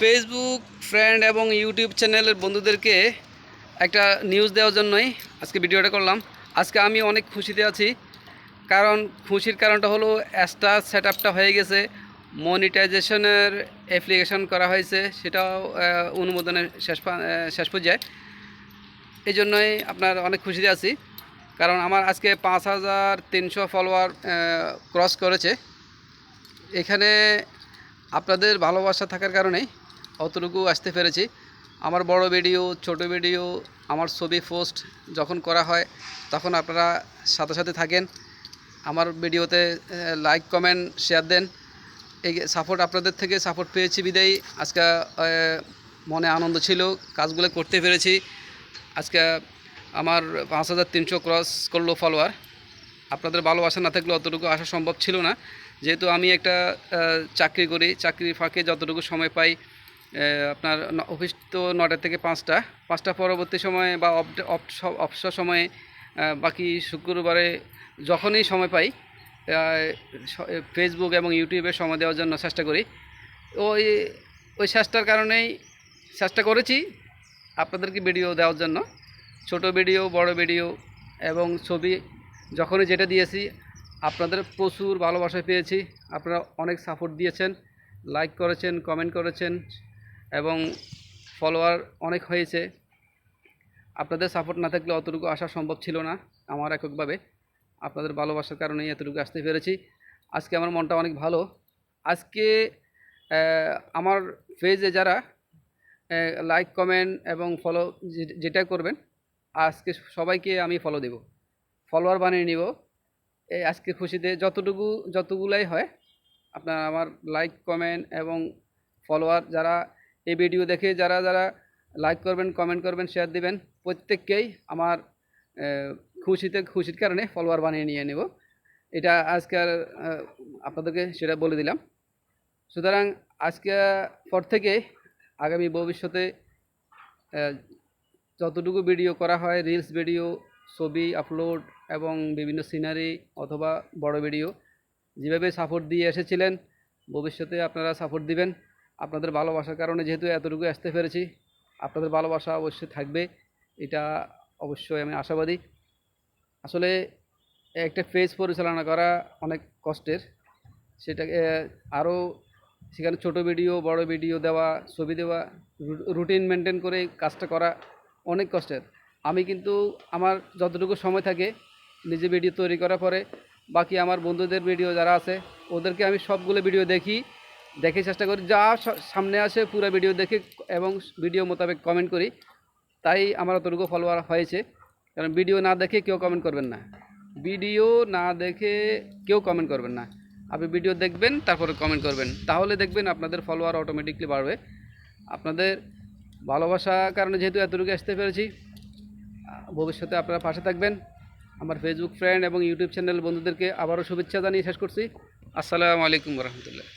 Facebook friend এবং YouTube চ্যানেলের বন্ধুদেরকে একটা নিউজ দেওয়ার জন্যই আজকে ভিডিওটা করলাম। আজকে আমি অনেক খুশিতে আছি, কারণ খুশির কারণটা হলো অ্যাস্টা সেট আপটা হয়ে গেছে মনিটাইজেশনের অ্যাপ্লিকেশন করা হয়েছে, সেটাও অনুমোদনের শেষ শেষ পর্যায়ে। এই জন্যই আপনার অনেক খুশিতে আছি, কারণ আমার আজকে পাঁচ হাজার তিনশো ফলোয়ার ক্রস করেছে। এখানে আপনাদের ভালোবাসা থাকার কারণেই অতটুকু আসতে পেরেছি। আমার বড় ভিডিও, ছোট ভিডিও, আমার ছবি পোস্ট যখন করা হয়, তখন আপনারা সাথে সাথে থাকেন। আমার ভিডিওতে লাইক কমেন্ট শেয়ার দেন। এই সাপোর্ট আপনাদের থেকে সাপোর্ট পেয়েছি বিদায়ী। আজকে মনে আনন্দ ছিল, কাজগুলো করতে পেরেছি। আজকে আমার পাঁচ হাজার তিনশো ক্রস করল ফলোয়ার আপনাদের ভালোবাসা না থাকলে অতটুকু আসা সম্ভব ছিল না। যেহেতু আমি একটা চাকরি করি, চাকরির ফাঁকে যতটুকু সময় পাই আপনার অফিস তো নটা থেকে পাঁচটা। পাঁচটা পরবর্তী সময়ে বা অবসর সময়ে বাকি শুক্রবারে যখনই সময় পাই ফেসবুক এবং ইউটিউবে সময় দেওয়ার জন্য চেষ্টা করি। ওই ওই চেষ্টার কারণেই চেষ্টা করেছি আপনাদেরকে ভিডিও দেওয়ার জন্য। ছোট ভিডিও বড় ভিডিও এবং ছবি যখনই যেটা দিয়েছি, আপনাদের প্রচুর ভালোবাসা পেয়েছি। আপনারা অনেক সাপোর্ট দিয়েছেন। লাইক করেছেন কমেন্ট করেছেন। এবং ফলোয়ার অনেক হয়েছে। আপনাদের সাপোর্ট না থাকলে অতটুকু আসা সম্ভব ছিল না আমার এককভাবে। আপনাদের ভালোবাসার কারণেই এতটুকু আসতে পেরেছি। আজকে আমার মনটা অনেক ভালো। আজকে আমার পেজে যারা লাইক কমেন্ট এবং ফলো যেটা করবেন, আজকে সবাইকে আমি ফলো দেব। ফলোয়ার বানিয়ে নিব। এই আজকে খুশিতে যতটুকু, যতগুলাই হয়, আপনার আমার লাইক কমেন্ট এবং ফলোয়ার যারা এই ভিডিও দেখে যারা যারা লাইক করবেন কমেন্ট করবেন শেয়ার দিবেন, প্রত্যেককেই আমার খুশিতে, খুশির কারণে ফলোয়ার বানিয়ে নিয়ে নেব। এটা আজকের আপনাদেরকে সেটা বলে দিলাম। সুতরাং আজকে, পর থেকে আগামী ভবিষ্যতে যতটুকু ভিডিও করা হয় রিলস ভিডিও ছবি আপলোড এবং বিভিন্ন সিনারি অথবা বড় ভিডিও যেভাবে সাপোর্ট দিয়ে এসেছিলেন, ভবিষ্যতে আপনারা সাপোর্ট দিবেন। আপনাদের ভালোবাসার কারণে যেহেতু এতটুকু আসতে পেরেছি, আপনাদের ভালোবাসা অবশ্যই থাকবে, এটা অবশ্যই আমি আশাবাদী। আসলে একটা পেজ পরিচালনা করা অনেক কষ্টের, সেটাকে আরও সেখানে ছোট ভিডিও, বড় ভিডিও দেওয়া, ছবি দেওয়া, রুটিন মেনটেন করে কাজটা করা অনেক কষ্টের। আমি কিন্তু আমার যতটুকু সময় থাকে নিজে ভিডিও তৈরি করার পরে বাকি আমার বন্ধুদের ভিডিও যারা আছে, ওদেরকে আমি সবগুলো ভিডিও দেখি দেখে চেষ্টা করি। যা সামনে আসে পুরো ভিডিও দেখে এবং ভিডিও মোতাবেক কমেন্ট করি। তাই আমার অতটুকু ফলোয়ার হয়েছে। কারণ ভিডিও না দেখে কেউ কমেন্ট করবেন না। ভিডিও না দেখে কেউ কমেন্ট করবেন না। আপনি ভিডিও দেখবেন, তারপরে কমেন্ট করবেন। তাহলে দেখবেন আপনাদের ফলোয়ার অটোমেটিকলি বাড়বে। আপনাদের ভালোবাসা কারণে যেহেতু এতটুকু আসতে পেরেছি, ভবিষ্যতে আপনারা পাশে থাকবেন। আমার ফেসবুক ফ্রেন্ড এবং ইউটিউব চ্যানেল বন্ধুদেরকে আবারও শুভেচ্ছা জানিয়ে শেষ করছি। আসসালামু আলাইকুম রহমতুল্লাহ।